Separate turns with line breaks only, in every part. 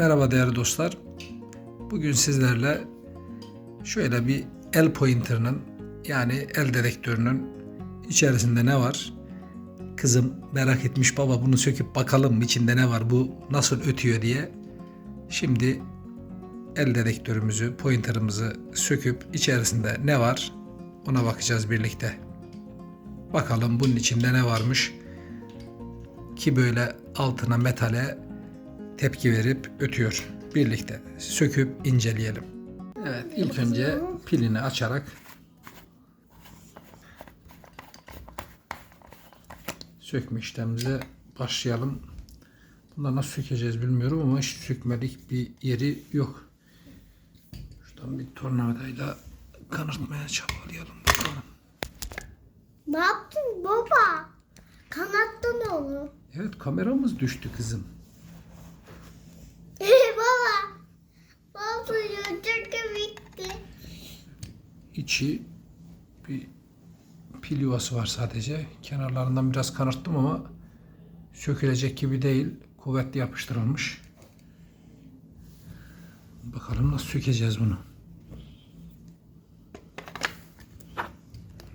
Merhaba değerli dostlar. Bugün sizlerle şöyle bir el pointer'ının yani el dedektörünün içerisinde ne var? Kızım merak etmiş baba bunu söküp bakalım içinde ne var bu nasıl ötüyor diye. Şimdi el dedektörümüzü, pointer'ımızı söküp içerisinde ne var ona bakacağız birlikte. Bakalım bunun içinde ne varmış ki böyle altına metale tepki verip ötüyor. Birlikte söküp inceleyelim. Evet ilk önce pilini açarak sökme işlemimize başlayalım. Bunları nasıl sökeceğiz bilmiyorum ama hiç sökmedik bir yeri yok. Şuradan bir tornavidayla kanırtmaya çabalayalım bakalım.
Ne yaptın baba? Kanattın onu.
Evet kameramız düştü kızım.
baba. Baba yiyecek bitti.
İçi bir pil yuvası var sadece. Kenarlarından biraz kanırttım ama sökülecek gibi değil. Kuvvetli yapıştırılmış. Bakalım nasıl sökeceğiz bunu.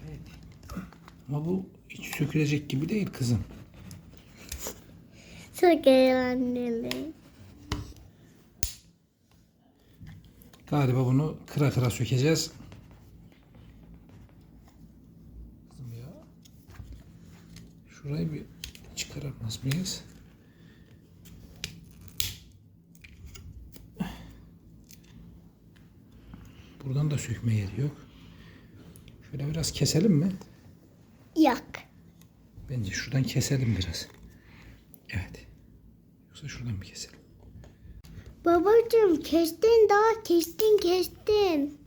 Evet. Ama bu hiç sökülecek gibi değil kızım.
Çok eğlenceli.
Galiba bunu kıra kıra sökeceğiz. Kızım ya. Şurayı bir çıkaramaz mıyız? Buradan da sökme yeri yok. Şöyle biraz keselim mi?
Yak.
Bence şuradan keselim biraz. Evet. Yoksa şuradan mı keselim?
Babacığım kestin daha kestin kestin.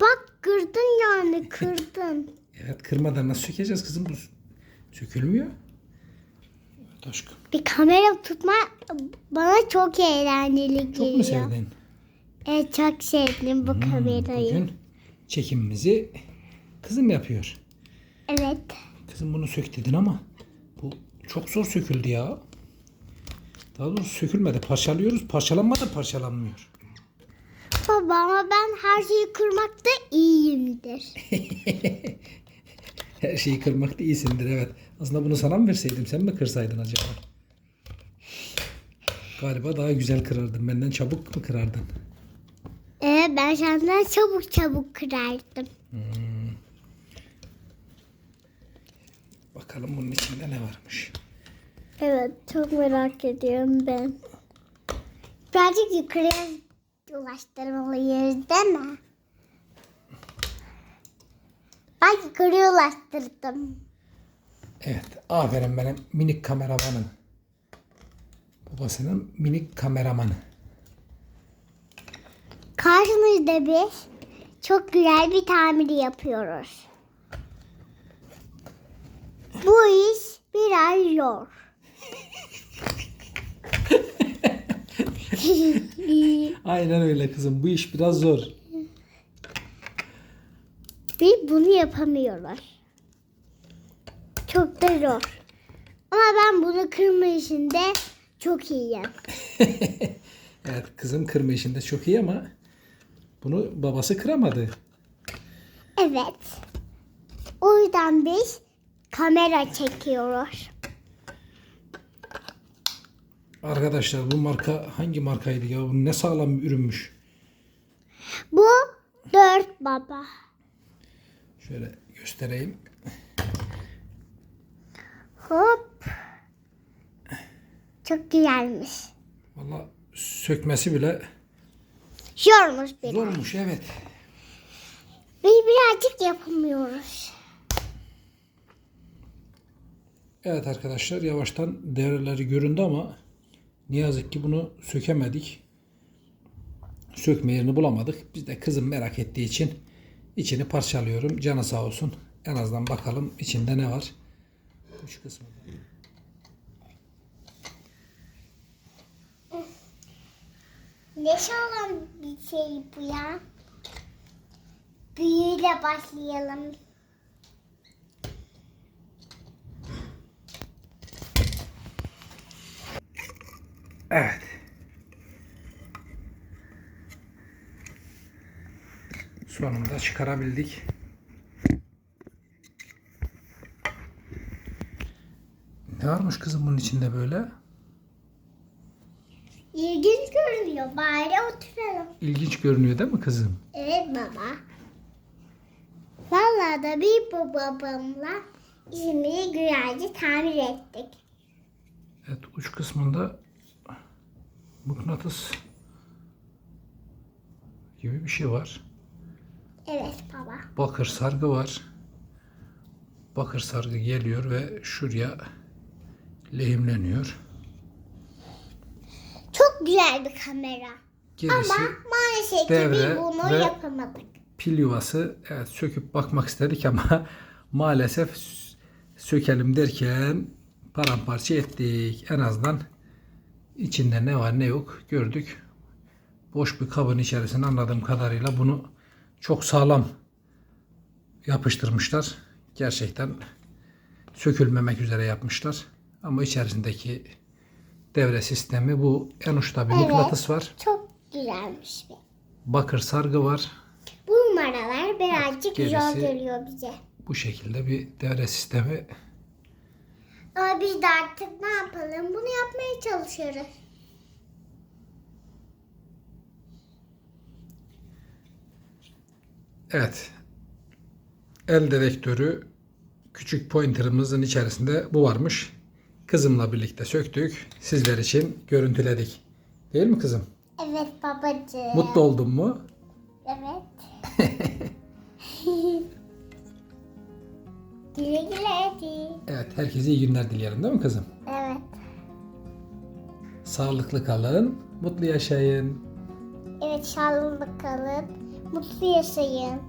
Bak kırdın yani kırdın.
Evet kırmadan nasıl sökeceğiz kızım? Bu sökülmüyor. Evet aşkım.
Bir kamera tutma bana çok eğlenceli geliyor.
Çok mu sevdin?
Evet çok sevdim bu kamerayı.
Bugün çekimimizi kızım yapıyor.
Evet.
Kızım bunu sök dedin ama bu çok zor söküldü ya. Daha doğrusu sökülmedi. Parçalıyoruz. Parçalanmadı parçalanmıyor.
Baba ama ben her şeyi kırmakta iyiyimdir.
Şeyi kırmakta iyisindir evet. Aslında bunu sana mı verseydim sen mi kırsaydın acaba? Galiba daha güzel kırardın. Benden çabuk mu kırardın?
Ee, ben senden çabuk çabuk kırardım.
Bakalım bunun içinde ne varmış.
Evet çok merak ediyorum ben. Birazcık yukarıya ulaştırmalıyız değil mi? Ben yukarıya ulaştırdım.
Evet. Aferin benim minik kameramanım. Babasının minik kameramanı.
Karşınızda biz çok güzel bir tamiri yapıyoruz. Bu iş biraz zor.
Aynen öyle kızım. Bu iş biraz zor.
Biz bunu yapamıyoruz. Çok da zor. Ama ben bunu kırma işinde çok iyiyim.
Evet kızım kırma işinde çok iyi ama bunu babası kıramadı.
Evet. O yüzden biz kamera çekiyoruz.
Arkadaşlar bu marka hangi markaydı ya? Bu ne sağlam bir ürünmüş.
Bu dört baba.
Şöyle göstereyim.
Hop. Çok güzelmiş.
Valla sökmesi bile
Zormuş biraz.
zormuş evet.
Biz birazcık yapamıyoruz.
Evet arkadaşlar yavaştan devreleri göründü ama ne yazık ki bunu sökemedik. Sökme yerini bulamadık. Biz de kızım merak ettiği için içini parçalıyorum. Canı sağ olsun. En azından bakalım içinde ne var. Uç kısmı.
Ne olan bir şey bu ya? Büyüyle başlayalım.
Evet. Sonunda çıkarabildik. Ne varmış kızım bunun içinde böyle?
İlginç görünüyor. Bari oturalım.
İlginç görünüyor değil mi kızım?
Evet baba. Vallahi da bir babamla İzmir'i güzelce tamir ettik.
Evet uç kısmında mıknatıs gibi bir şey var.
Evet baba.
Bakır sargı var. Bakır sargı geliyor ve şuraya lehimleniyor.
Çok güzel bir kamera.
Gerisi
Ama maalesef ki
devre
biz bunu
ve-
yapamadık.
pil yuvası. Evet söküp bakmak istedik ama maalesef sökelim derken paramparça ettik. En azından içinde ne var ne yok gördük. Boş bir kabın içerisine anladığım kadarıyla bunu çok sağlam yapıştırmışlar. Gerçekten sökülmemek üzere yapmışlar. Ama içerisindeki devre sistemi bu. En uçta bir
Evet.
mıknatıs var.
Çok güzelmiş. bir.
Bakır sargı var.
Bu numaralar birazcık zor geliyor bize.
Bu şekilde bir devre sistemi
Ama biz de artık ne yapalım? Bunu yapmaya çalışıyoruz.
Evet. El dedektörü küçük pointerımızın içerisinde bu varmış. Kızımla birlikte söktük. Sizler için görüntüledik. Değil mi kızım?
Evet babacığım.
Mutlu oldun mu?
Evet. güle güle hadi.
Evet. Herkese iyi günler dileyelim değil mi kızım?
Evet.
Sağlıklı kalın. Mutlu yaşayın.
Evet sağlıklı kalın. Mutlu yaşayın.